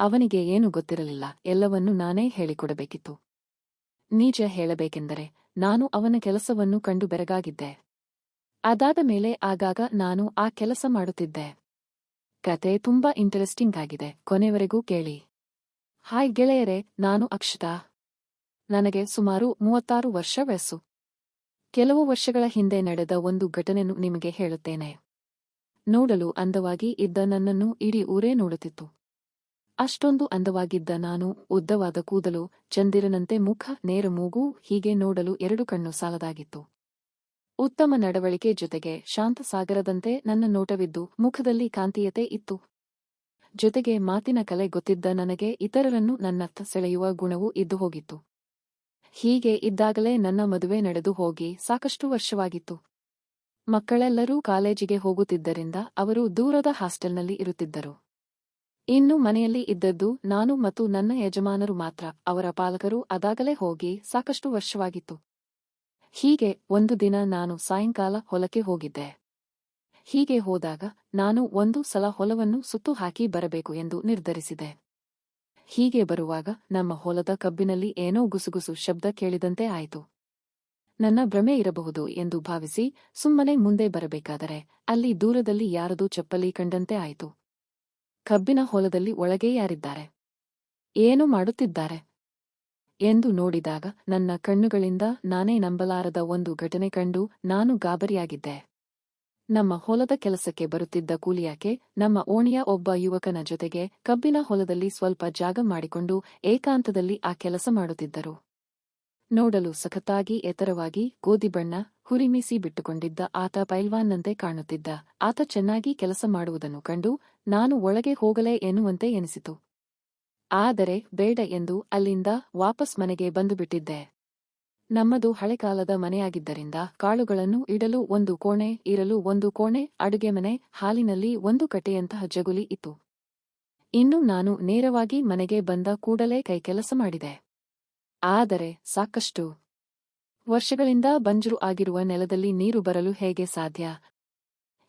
ಅವನಿಗೆ ಏನು ಗೊತ್ತಿರಲಿಲ್ಲ, ಎಲ್ಲವನ್ನೂ ನಾನೇ ಹೇಳಿಕೊಡಬೇಕಿತ್ತು. ನಿಜ ಹೇಳಬೇಕೆಂದರೆ ನಾನು ಅವನ ಕೆಲಸವನ್ನು ಕಂಡು ಬೆರಗಾಗಿದ್ದೆ. ಅದಾದ ಮೇಲೆ ಆಗಾಗ ನಾನು ಆ ಕೆಲಸ ಮಾಡುತ್ತಿದ್ದೆ. ಕತೆ ತುಂಬಾ ಇಂಟರೆಸ್ಟಿಂಗ್ ಆಗಿದೆ, ಕೊನೆವರೆಗೂ ಕೇಳಿ. ಹಾಯ್ ಗೆಳೆಯರೆ, ನಾನು ಅಕ್ಷತಾ. ನನಗೆ ಸುಮಾರು ಮೂವತ್ತಾರು ವರ್ಷ ವಯಸ್ಸು. ಕೆಲವು ವರ್ಷಗಳ ಹಿಂದೆ ನಡೆದ ಒಂದು ಘಟನೆಯನ್ನು ನಿಮಗೆ ಹೇಳುತ್ತೇನೆ. ನೋಡಲು ಅಂದವಾಗಿ ಇದ್ದ ನನ್ನನ್ನು ಇಡೀ ಊರೇ ನೋಡುತ್ತಿತ್ತು. ಅಷ್ಟೊಂದು ಅಂದವಾಗಿದ್ದ ನಾನು ಉದ್ದವಾದ ಕೂದಲು, ಚಂದಿರನಂತೆ ಮುಖ, ನೇರ ಮೂಗು, ಹೀಗೆ ನೋಡಲು ಎರಡು ಕಣ್ಣು ಸಾಲದಾಗಿತ್ತು. ಉತ್ತಮ ನಡವಳಿಕೆ ಜೊತೆಗೆ ಶಾಂತ ಸಾಗರದಂತೆ ನನ್ನ ನೋಟವಿದ್ದು ಮುಖದಲ್ಲಿ ಕಾಂತೀಯತೆ ಇತ್ತು. ಜೊತೆಗೆ ಮಾತಿನ ಕಲೆ ಗೊತ್ತಿದ್ದ ನನಗೆ ಇತರರನ್ನು ನನ್ನತ್ತ ಸೆಳೆಯುವ ಗುಣವೂ ಇದ್ದು ಹೋಗಿತ್ತು. ಹೀಗೆ ಇದ್ದಾಗಲೇ ನನ್ನ ಮದುವೆ ನಡೆದು ಹೋಗಿ ಸಾಕಷ್ಟು ವರ್ಷವಾಗಿತ್ತು. ಮಕ್ಕಳೆಲ್ಲರೂ ಕಾಲೇಜಿಗೆ ಹೋಗುತ್ತಿದ್ದರಿಂದ ಅವರು ದೂರದ ಹಾಸ್ಟೆಲ್ನಲ್ಲಿ ಇರುತ್ತಿದ್ದರು. ಇನ್ನು ಮನೆಯಲ್ಲಿ ಇದ್ದದ್ದು ನಾನು ಮತ್ತು ನನ್ನ ಯಜಮಾನರು ಮಾತ್ರ, ಅವರ ಪಾಲಕರು ಅದಾಗಲೇ ಹೋಗಿ ಸಾಕಷ್ಟು ವರ್ಷವಾಗಿತ್ತು. ಹೀಗೆ ಒಂದು ದಿನ ನಾನು ಸಾಯಂಕಾಲ ಹೊಲಕ್ಕೆ ಹೋಗಿದ್ದೆ. ಹೀಗೆ ಹೋದಾಗ ನಾನು ಒಂದು ಸಲ ಹೊಲವನ್ನು ಸುತ್ತು ಹಾಕಿ ಬರಬೇಕು ಎಂದು ನಿರ್ಧರಿಸಿದೆ. ಹೀಗೆ ಬರುವಾಗ ನಮ್ಮ ಹೊಲದ ಕಬ್ಬಿನಲ್ಲಿ ಏನೋ ಗುಸುಗುಸು ಶಬ್ದ ಕೇಳಿದಂತೆ ಆಯಿತು. ನನ್ನ ಭ್ರಮೆ ಇರಬಹುದು ಎಂದು ಭಾವಿಸಿ ಸುಮ್ಮನೆ ಮುಂದೆ ಬರಬೇಕಾದರೆ ಅಲ್ಲಿ ದೂರದಲ್ಲಿ ಯಾರದೂ ಚಪ್ಪಲಿ ಕಂಡಂತೆ ಆಯಿತು. ಕಬ್ಬಿನ ಹೊಲದಲ್ಲಿ ಒಳಗೆ ಯಾರಿದ್ದಾರೆ ಏನು ಮಾಡುತ್ತಿದ್ದಾರೆ? ಎಂದು ನೋಡಿದಾಗ ನನ್ನ ಕಣ್ಣುಗಳಿಂದ ನಾನೇ ನಂಬಲಾರದ ಒಂದು ಘಟನೆ ಕಂಡು ನಾನು ಗಾಬರಿಯಾಗಿದ್ದೆ. ನಮ್ಮ ಹೊಲದ ಕೆಲಸಕ್ಕೆ ಬರುತ್ತಿದ್ದ ಕೂಲಿಯಾಕೆ ನಮ್ಮ ಓಣಿಯ ಒಬ್ಬ ಯುವಕನ ಜೊತೆಗೆ ಕಬ್ಬಿನ ಹೊಲದಲ್ಲಿ ಸ್ವಲ್ಪ ಜಾಗ ಮಾಡಿಕೊಂಡು ಏಕಾಂತದಲ್ಲಿ ಆ ಕೆಲಸ ಮಾಡುತ್ತಿದ್ದರು. ನೋಡಲು ಸಖತ್ತಾಗಿ, ಎತ್ತರವಾಗಿ, ಗೋಧಿ ಬಣ್ಣ ಹುರಿಮೀಸಿ ಬಿಟ್ಟುಕೊಂಡಿದ್ದ ಆತ ಪೈಲ್ವಾನ್ನಂತೆ ಕಾಣುತ್ತಿದ್ದ. ಆತ ಚೆನ್ನಾಗಿ ಕೆಲಸ ಮಾಡುವುದನ್ನು ಕಂಡು, ನಾನು ಒಳಗೆ ಹೋಗಲೇ ಎನ್ನುವಂತೆ ಎನಿಸಿತು. ಆದರೆ, ಬೇಡ ಎಂದು ಅಲ್ಲಿಂದ ವಾಪಸ್ ಮನೆಗೆ ಬಂದುಬಿಟ್ಟಿದ್ದೆ. ನಮ್ಮದು ಹಳೆಕಾಲದ ಮನೆಯಾಗಿದ್ದರಿಂದ ಕಾಳುಗಳನ್ನು ಇಡಲು ಒಂದು ಕೋಣೆ, ಇರಲು ಒಂದು ಕೋಣೆ, ಅಡುಗೆ ಮನೆ, ಹಾಲಿನಲ್ಲಿ ಒಂದು ಕಟ್ಟೆಯಂತಹ ಜಗುಲಿ ಇತ್ತು. ಇನ್ನು ನಾನು ನೇರವಾಗಿ ಮನೆಗೆ ಬಂದ ಕೂಡಲೇ ಕೈಕೆಲಸ ಮಾಡಿದೆ. ಆದರೆ ಸಾಕಷ್ಟು ವರ್ಷಗಳಿಂದ ಬಂಜರು ಆಗಿರುವ ನೆಲದಲ್ಲಿ ನೀರು ಬರಲು ಹೇಗೆ ಸಾಧ್ಯ?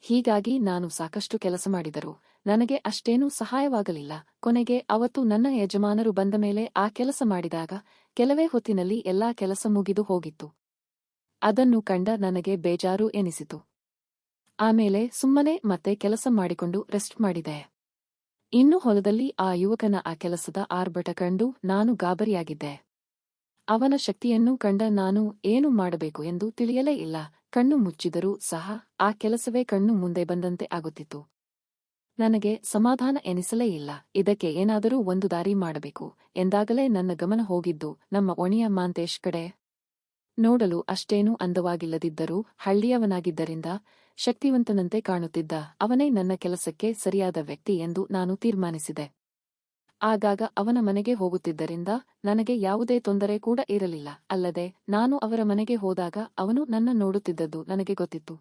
ಹೀಗಾಗಿ ನಾನು ಸಾಕಷ್ಟು ಕೆಲಸ ಮಾಡಿದರು ನನಗೆ ಅಷ್ಟೇನೂ ಸಹಾಯವಾಗಲಿಲ್ಲ. ಕೊನೆಗೆ ಅವತ್ತು ನನ್ನ ಯಜಮಾನರು ಬಂದ ಮೇಲೆ ಆ ಕೆಲಸ ಮಾಡಿದಾಗ ಕೆಲವೇ ಹೊತ್ತಿನಲ್ಲಿ ಎಲ್ಲಾ ಕೆಲಸ ಮುಗಿದು ಹೋಗಿತ್ತು. ಅದನ್ನು ಕಂಡ ನನಗೆ ಬೇಜಾರು ಎನಿಸಿತು. ಆಮೇಲೆ ಸುಮ್ಮನೆ ಮತ್ತೆ ಕೆಲಸ ಮಾಡಿಕೊಂಡು ರೆಸ್ಟ್ ಮಾಡಿದೆ. ಇನ್ನು ಹೊಲದಲ್ಲಿ ಆ ಯುವಕನ ಆ ಕೆಲಸದ ಆರ್ಭಟ ಕಂಡು ನಾನು ಗಾಬರಿಯಾಗಿದ್ದೆ. ಅವನ ಶಕ್ತಿಯನ್ನು ಕಂಡ ನಾನು ಏನು ಮಾಡಬೇಕು ಎಂದು ತಿಳಿಯಲೇ ಇಲ್ಲ. ಕಣ್ಣು ಮುಚ್ಚಿದರೂ ಸಹ ಆ ಕೆಲಸವೇ ಕಣ್ಣು ಮುಂದೆ ಬಂದಂತೆ ಆಗುತ್ತಿತ್ತು. ನನಗೆ ಸಮಾಧಾನ ಎನಿಸಲೇ ಇಲ್ಲ. ಇದಕ್ಕೆ ಏನಾದರೂ ಒಂದು ದಾರಿ ಮಾಡಬೇಕು ಎಂದಾಗಲೇ ನನ್ನ ಗಮನ ಹೋಗಿದ್ದು. ನಮ್ಮ ಒಣಿಯ ಮಾಂತೇಶ್ ಕಡೆ ನೋಡಲು ಅಷ್ಟೇನೂ ಅಂದವಾಗಿಲ್ಲದಿದ್ದರೂ ಹಳ್ಳಿಯವನಾಗಿದ್ದರಿಂದ ಶಕ್ತಿವಂತನಂತೆ ಕಾಣುತ್ತಿದ್ದ ಅವನೇ ನನ್ನ ಕೆಲಸಕ್ಕೆ ಸರಿಯಾದ ವ್ಯಕ್ತಿ ಎಂದು ನಾನು ತೀರ್ಮಾನಿಸಿದೆ. ಆಗಾಗ ಅವನ ಮನೆಗೆ ಹೋಗುತ್ತಿದ್ದರಿಂದ ನನಗೆ ಯಾವುದೇ ತೊಂದರೆ ಕೂಡ ಇರಲಿಲ್ಲ. ಅಲ್ಲದೆ ನಾನು ಅವರ ಮನೆಗೆ ಹೋದಾಗ ಅವನು ನನ್ನ ನೋಡುತ್ತಿದ್ದದ್ದು ನನಗೆ ಗೊತ್ತಿತ್ತು.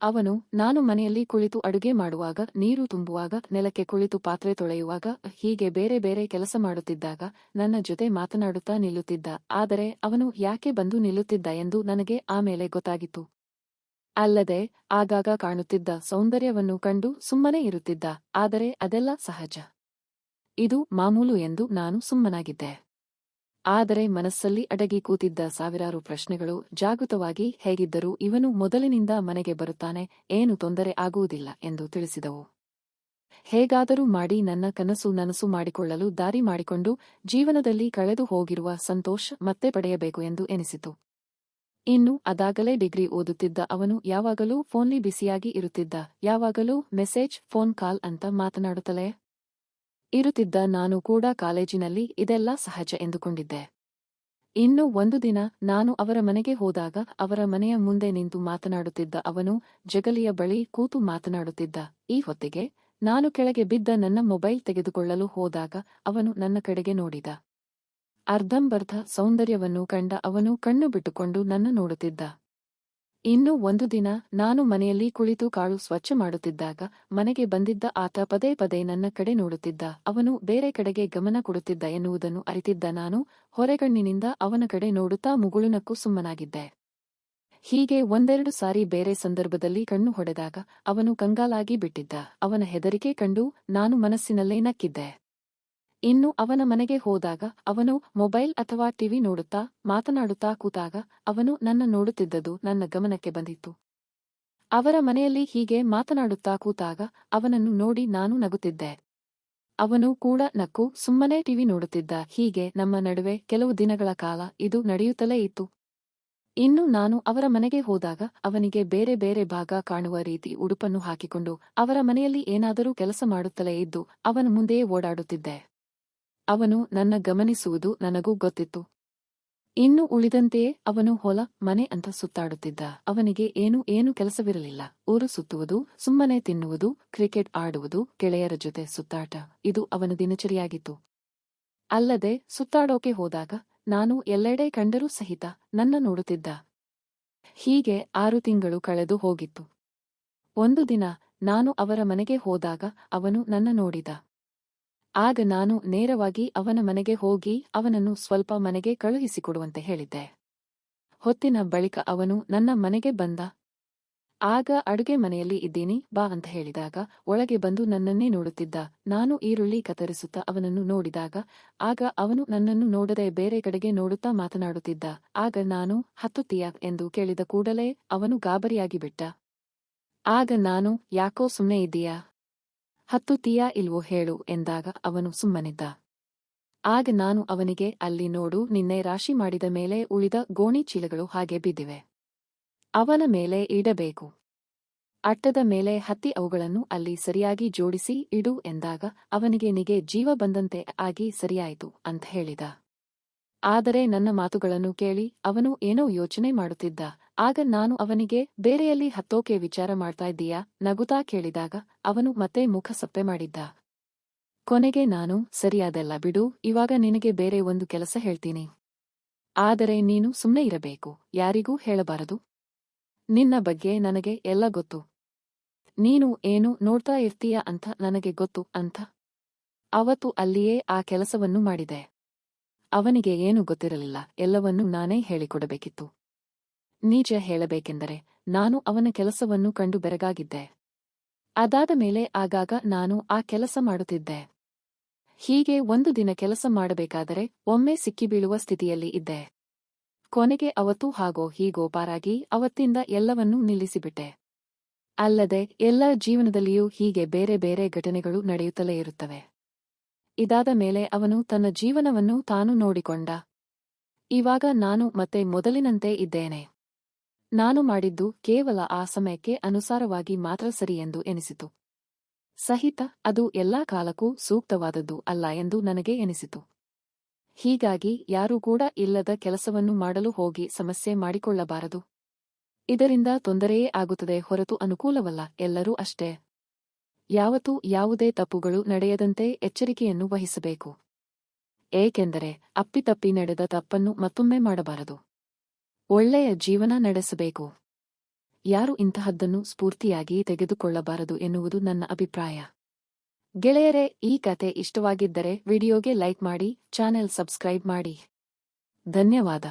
ಅವನು ನಾನು ಮನೆಯಲ್ಲಿ ಕುಳಿತು ಅಡುಗೆ ಮಾಡುವಾಗ, ನೀರು ತುಂಬುವಾಗ, ನೆಲಕ್ಕೆ ಕುಳಿತು ಪಾತ್ರೆ ತೊಳೆಯುವಾಗ, ಹೀಗೆ ಬೇರೆ ಬೇರೆ ಕೆಲಸ ಮಾಡುತ್ತಿದ್ದಾಗ ನನ್ನ ಜೊತೆ ಮಾತನಾಡುತ್ತಾ ನಿಲ್ಲುತ್ತಿದ್ದ. ಆದರೆ ಅವನು ಯಾಕೆ ಬಂದು ನಿಲ್ಲುತ್ತಿದ್ದ ಎಂದು ನನಗೆ ಆಮೇಲೆ ಗೊತ್ತಾಗಿತ್ತು. ಅಲ್ಲದೆ ಆಗಾಗ ಕಾಣುತ್ತಿದ್ದ ಸೌಂದರ್ಯವನ್ನು ಕಂಡು ಸುಮ್ಮನೆ ಇರುತ್ತಿದ್ದ. ಆದರೆ ಅದೆಲ್ಲ ಸಹಜ. ಇದು ಮಾಮೂಲು ಎಂದು ನಾನು ಸುಮ್ಮನಾಗಿದ್ದೆ. ಆದರೆ ಮನಸ್ಸಲ್ಲಿ ಅಡಗಿ ಕೂತಿದ್ದ ಸಾವಿರಾರು ಪ್ರಶ್ನೆಗಳು ಜಾಗೃತವಾಗಿ ಹೇಗಿದ್ದರೂ ಇವನು ಮೊದಲಿನಿಂದ ಮನೆಗೆ ಬರುತ್ತಾನೆ, ಏನು ತೊಂದರೆ ಆಗುವುದಿಲ್ಲ ಎಂದು ತಿಳಿಸಿದವು. ಹೇಗಾದರೂ ಮಾಡಿ ನನ್ನ ಕನಸು ನನಸು ಮಾಡಿಕೊಳ್ಳಲು ದಾರಿ ಮಾಡಿಕೊಂಡು ಜೀವನದಲ್ಲಿ ಕಳೆದು ಹೋಗಿರುವ ಸಂತೋಷ ಮತ್ತೆ ಪಡೆಯಬೇಕು ಎಂದು ಎನಿಸಿತು. ಇನ್ನು ಅದಾಗಲೇ ಡಿಗ್ರಿ ಓದುತ್ತಿದ್ದ ಅವನು ಯಾವಾಗಲೂ ಫೋನ್ಲಿ ಬಿಸಿಯಾಗಿ ಇರುತ್ತಿದ್ದ, ಯಾವಾಗಲೂ ಮೆಸೇಜ್, ಫೋನ್ ಕಾಲ್ ಅಂತ ಮಾತನಾಡುತ್ತಲೇ ಇರುತ್ತಿದ್ದ ನಾನು ಕೂಡ ಕಾಲೇಜಿನಲ್ಲಿ ಇದೆಲ್ಲ ಸಹಜ ಎಂದುಕೊಂಡಿದ್ದೆ. ಇನ್ನು ಒಂದು ದಿನ ನಾನು ಅವರ ಮನೆಗೆ ಹೋದಾಗ ಅವರ ಮನೆಯ ಮುಂದೆ ನಿಂತು ಮಾತನಾಡುತ್ತಿದ್ದ ಅವನು ಜಗಲಿಯ ಬಳಿ ಕೂತು ಮಾತನಾಡುತ್ತಿದ್ದ, ಈ ಹೊತ್ತಿಗೆ ನಾನು ಕೆಳಗೆ ಬಿದ್ದ ನನ್ನ ಮೊಬೈಲ್ ತೆಗೆದುಕೊಳ್ಳಲು ಹೋದಾಗ ಅವನು ನನ್ನ ಕಡೆಗೆ ನೋಡಿದ. ಅರ್ಧಂಬರ್ಧ ಸೌಂದರ್ಯವನ್ನು ಕಂಡ ಅವನು ಕಣ್ಣು ಬಿಟ್ಟುಕೊಂಡು ನನ್ನ ನೋಡುತ್ತಿದ್ದ. ಇನ್ನು ಒಂದು ದಿನ ನಾನು ಮನೆಯಲ್ಲಿ ಕುಳಿತು ಕಾಳು ಸ್ವಚ್ಛ ಮಾಡುತ್ತಿದ್ದಾಗ ಮನೆಗೆ ಬಂದಿದ್ದ ಆತ ಪದೇ ಪದೇ ನನ್ನ ಕಡೆ ನೋಡುತ್ತಿದ್ದ. ಅವನು ಬೇರೆ ಕಡೆಗೆ ಗಮನ ಕೊಡುತ್ತಿದ್ದ ಎನ್ನುವುದನ್ನು ಅರಿತಿದ್ದ ನಾನು ಹೊರೆಗಣ್ಣಿನಿಂದ ಅವನ ಕಡೆ ನೋಡುತ್ತಾ ಮುಗುಳುನಕ್ಕೂ ಸುಮ್ಮನಾಗಿದ್ದೆ. ಹೀಗೆ ಒಂದೆರಡು ಸಾರಿ ಬೇರೆ ಸಂದರ್ಭದಲ್ಲಿ ಕಣ್ಣು ಹೊಡೆದಾಗ ಅವನು ಕಂಗಾಲಾಗಿ ಬಿಟ್ಟಿದ್ದ. ಅವನ ಹೆದರಿಕೆ ಕಂಡು ನಾನು ಮನಸ್ಸಿನಲ್ಲೇ ನಕ್ಕಿದ್ದೆ. ಇನ್ನು ಅವನ ಮನೆಗೆ ಹೋದಾಗ ಅವನು ಮೊಬೈಲ್ ಅಥವಾ ಟಿವಿ ನೋಡುತ್ತಾ ಮಾತನಾಡುತ್ತಾ ಕೂತಾಗ ಅವನು ನನ್ನ ನೋಡುತ್ತಿದ್ದದು ನನ್ನ ಗಮನಕ್ಕೆ ಬಂದಿತ್ತು. ಅವರ ಮನೆಯಲ್ಲಿ ಹೀಗೆ ಮಾತನಾಡುತ್ತಾ ಕೂತಾಗ ಅವನನ್ನು ನೋಡಿ ನಾನು ನಗುತ್ತಿದ್ದೆ. ಅವನು ಕೂಡ ನಕ್ಕು, ಸುಮ್ಮನೆ ಟಿವಿ ನೋಡುತ್ತಿದ್ದ. ಹೀಗೆ ನಮ್ಮ ನಡುವೆ ಕೆಲವು ದಿನಗಳ ಕಾಲ ಇದು ನಡೆಯುತ್ತಲೇ ಇತ್ತು. ಇನ್ನು ನಾನು ಅವರ ಮನೆಗೆ ಹೋದಾಗ ಅವನಿಗೆ ಬೇರೆ ಬೇರೆ ಭಾಗ ಕಾಣುವ ರೀತಿ ಉಡುಪನ್ನು ಹಾಕಿಕೊಂಡು ಅವರ ಮನೆಯಲ್ಲಿ ಏನಾದರೂ ಕೆಲಸ ಮಾಡುತ್ತಲೇ ಇದ್ದು ಅವನ ಮುಂದೆಯೇ ಓಡಾಡುತ್ತಿದ್ದೆ. ಅವನು ನನ್ನ ಗಮನಿಸುವುದು ನನಗೂ ಗೊತ್ತಿತ್ತು. ಇನ್ನು ಉಳಿದಂತೆಯೇ ಅವನು ಹೊಲ, ಮನೆ ಅಂತ ಸುತ್ತಾಡುತ್ತಿದ್ದ. ಅವನಿಗೆ ಏನು ಏನು ಕೆಲಸವಿರಲಿಲ್ಲ. ಊರು ಸುತ್ತುವುದು, ಸುಮ್ಮನೆ ತಿನ್ನುವುದು, ಕ್ರಿಕೆಟ್ ಆಡುವುದು, ಗೆಳೆಯರ ಜೊತೆ ಸುತ್ತಾಟ, ಇದು ಅವನ ದಿನಚರಿಯಾಗಿತ್ತು. ಅಲ್ಲದೆ ಸುತ್ತಾಡೋಕೆ ಹೋದಾಗ ನಾನು ಎಲ್ಲೆಡೆ ಕಂಡರೂ ಸಹಿತ ನನ್ನ ನೋಡುತ್ತಿದ್ದ. ಹೀಗೆ ಆರು ತಿಂಗಳು ಕಳೆದು ಹೋಗಿತ್ತು. ಒಂದು ದಿನ ನಾನು ಅವರ ಮನೆಗೆ ಹೋದಾಗ ಅವನು ನನ್ನ ನೋಡಿದ. ಆಗ ನಾನು ನೇರವಾಗಿ ಅವನ ಮನೆಗೆ ಹೋಗಿ ಅವನನ್ನು ಸ್ವಲ್ಪ ಮನೆಗೆ ಕಳುಹಿಸಿಕೊಡುವಂತೆ ಹೇಳಿದ್ದೆ. ಹೊತ್ತಿನ ಬಳಿಕ ಅವನು ನನ್ನ ಮನೆಗೆ ಬಂದ. ಆಗ ಅಡುಗೆ ಮನೆಯಲ್ಲಿ ಇದ್ದೀನಿ, ಬಾ ಅಂತ ಹೇಳಿದಾಗ ಒಳಗೆ ಬಂದು ನನ್ನನ್ನೇ ನೋಡುತ್ತಿದ್ದ. ನಾನು ಈರುಳ್ಳಿ ಕತ್ತರಿಸುತ್ತಾ ಅವನನ್ನು ನೋಡಿದಾಗ, ಆಗ ಅವನು ನನ್ನನ್ನು ನೋಡದೆ ಬೇರೆ ಕಡೆಗೆ ನೋಡುತ್ತಾ ಮಾತನಾಡುತ್ತಿದ್ದ. ಆಗ ನಾನು ಹತ್ತುತ್ತೀಯ ಎಂದು ಕೇಳಿದ ಕೂಡಲೇ ಅವನು ಗಾಬರಿಯಾಗಿ ಬಿಟ್ಟ ಆಗ ನಾನು, ಯಾಕೋ ಸುಮ್ಮನೆ ಇದ್ದೀಯಾ? ಹತ್ತುತ್ತೀಯಾ ಇಲ್ವೋ ಹೇಳು ಎಂದಾಗ ಅವನು ಸುಮ್ಮನಿದ್ದ. ಆಗ ನಾನು ಅವನಿಗೆ, ಅಲ್ಲಿ ನೋಡು, ನಿನ್ನೆ ರಾಶಿ ಮಾಡಿದ ಮೇಲೆ ಉಳಿದ ಗೋಣಿ ಚೀಲಗಳು ಹಾಗೆ ಬಿದ್ದಿವೆ. ಅವನ ಮೇಲೆ ಇಡಬೇಕು. ಅಟ್ಟದ ಮೇಲೆ ಹತ್ತಿ ಅವುಗಳನ್ನು ಅಲ್ಲಿ ಸರಿಯಾಗಿ ಜೋಡಿಸಿ ಇಡು ಎಂದಾಗ ಅವನಿಗೆ ನಿಗೆ ಜೀವ ಬಂದಂತೆ ಆಗಿ ಸರಿಯಾಯಿತು ಅಂತ ಹೇಳಿದ. ಆದರೆ ನನ್ನ ಮಾತುಗಳನ್ನು ಕೇಳಿ ಅವನು ಏನೋ ಯೋಚನೆ ಮಾಡುತ್ತಿದ್ದ. ಆಗ ನಾನು ಅವನಿಗೆ, ಬೇರೆಯಲ್ಲಿ ಹತ್ತೋಕೆ ವಿಚಾರ ಮಾಡ್ತಾ ಇದ್ದೀಯಾ? ನಗುತಾ ಕೇಳಿದಾಗ, ಅವನು ಮತ್ತೆ ಮುಖ ಸಪ್ಪೆ ಮಾಡಿದ್ದ. ಕೊನೆಗೆ ನಾನು, ಸರಿಯಾದಲ್ಲ ಬಿಡು, ಇವಾಗ ನಿನಗೆ ಬೇರೆ ಒಂದು ಕೆಲಸ ಹೇಳ್ತೀನಿ. ಆದರೆ ನೀನು ಸುಮ್ಮನೆ ಇರಬೇಕು, ಯಾರಿಗೂ ಹೇಳಬಾರದು. ನಿನ್ನ ಬಗ್ಗೆ ನನಗೆ ಎಲ್ಲ ಗೊತ್ತು. ನೀನು ಏನು ನೋಡ್ತಾ ಇರ್ತೀಯ ಅಂತ ನನಗೆ ಗೊತ್ತು ಅಂತ. ಅವತ್ತು ಅಲ್ಲಿಯೇ ಆ ಕೆಲಸವನ್ನು ಮಾಡಿದೆ. ಅವನಿಗೆ ಏನು ಗೊತ್ತಿರಲಿಲ್ಲ, ಎಲ್ಲವನ್ನೂ ನಾನೇ ಹೇಳಿಕೊಡಬೇಕಿತ್ತು. ನಿಜ ಹೇಳಬೇಕೆಂದರೆ ನಾನು ಅವನ ಕೆಲಸವನ್ನು ಕಂಡು ಬೆರಗಾಗಿದ್ದೆ. ಅದಾದ ಮೇಲೆ ಆಗಾಗ ನಾನು ಆ ಕೆಲಸ ಮಾಡುತ್ತಿದ್ದೆ. ಹೀಗೆ ಒಂದು ದಿನ ಕೆಲಸ ಮಾಡಬೇಕಾದರೆ ಒಮ್ಮೆ ಸಿಕ್ಕಿಬೀಳುವ ಸ್ಥಿತಿಯಲ್ಲಿ ಇದ್ದೆ. ಕೊನೆಗೆ ಅವತ್ತು ಹಾಗೋ ಹೀಗೋ ಪಾರಾಗಿ ಅವತ್ತಿಂದ ಎಲ್ಲವನ್ನೂ ನಿಲ್ಲಿಸಿಬಿಟ್ಟೆ. ಅಲ್ಲದೆ ಎಲ್ಲ ಜೀವನದಲ್ಲಿಯೂ ಹೀಗೆ ಬೇರೆ ಬೇರೆ ಘಟನೆಗಳು ನಡೆಯುತ್ತಲೇ ಇರುತ್ತವೆ. ಇದಾದ ಮೇಲೆ ಅವನು ತನ್ನ ಜೀವನವನ್ನು ತಾನು ನೋಡಿಕೊಂಡ. ಇವಾಗ ನಾನು ಮತ್ತೆ ಮೊದಲಿನಂತೆ ಇದ್ದೇನೆ. ನಾನು ಮಾಡಿದ್ದು ಕೇವಲ ಆ ಸಮಯಕ್ಕೆ ಅನುಸಾರವಾಗಿ ಮಾತ್ರ ಸರಿಯೆಂದು ಎನಿಸಿತು. ಸಹಿತ, ಅದು ಎಲ್ಲಾ ಕಾಲಕ್ಕೂ ಸೂಕ್ತವಾದದ್ದು ಅಲ್ಲ ಎಂದು ನನಗೆ ಎನಿಸಿತು. ಹೀಗಾಗಿ ಯಾರೂ ಕೂಡ ಇಲ್ಲದ ಕೆಲಸವನ್ನು ಮಾಡಲು ಹೋಗಿ ಸಮಸ್ಯೆ ಮಾಡಿಕೊಳ್ಳಬಾರದು. ಇದರಿಂದ ತೊಂದರೆಯೇ ಆಗುತ್ತದೆ ಹೊರತು ಅನುಕೂಲವಲ್ಲ, ಎಲ್ಲರೂ ಅಷ್ಟೇ. ಯಾವತ್ತೂ ಯಾವುದೇ ತಪ್ಪುಗಳು ನಡೆಯದಂತೆ ಎಚ್ಚರಿಕೆಯನ್ನು ವಹಿಸಬೇಕು. ಏಕೆಂದರೆ ಅಪ್ಪಿತಪ್ಪಿ ನಡೆದ ತಪ್ಪನ್ನು ಮತ್ತೊಮ್ಮೆ ಮಾಡಬಾರದು. ಒಳ್ಳೆಯ ಜೀವನ ನಡೆಸಬೇಕು. ಯಾರು ಇಂತಹದ್ದನ್ನು ಸ್ಫೂರ್ತಿಯಾಗಿ ತೆಗೆದುಕೊಳ್ಳಬಾರದು ಎನ್ನುವುದು ನನ್ನ ಅಭಿಪ್ರಾಯ. ಗೆಳೆಯರೇ, ಈ ಕತೆ ಇಷ್ಟವಾಗಿದ್ದರೆ ವಿಡಿಯೋಗೆ ಲೈಕ್ ಮಾಡಿ, ಚಾನೆಲ್ ಸಬ್ಸ್ಕ್ರೈಬ್ ಮಾಡಿ. ಧನ್ಯವಾದ.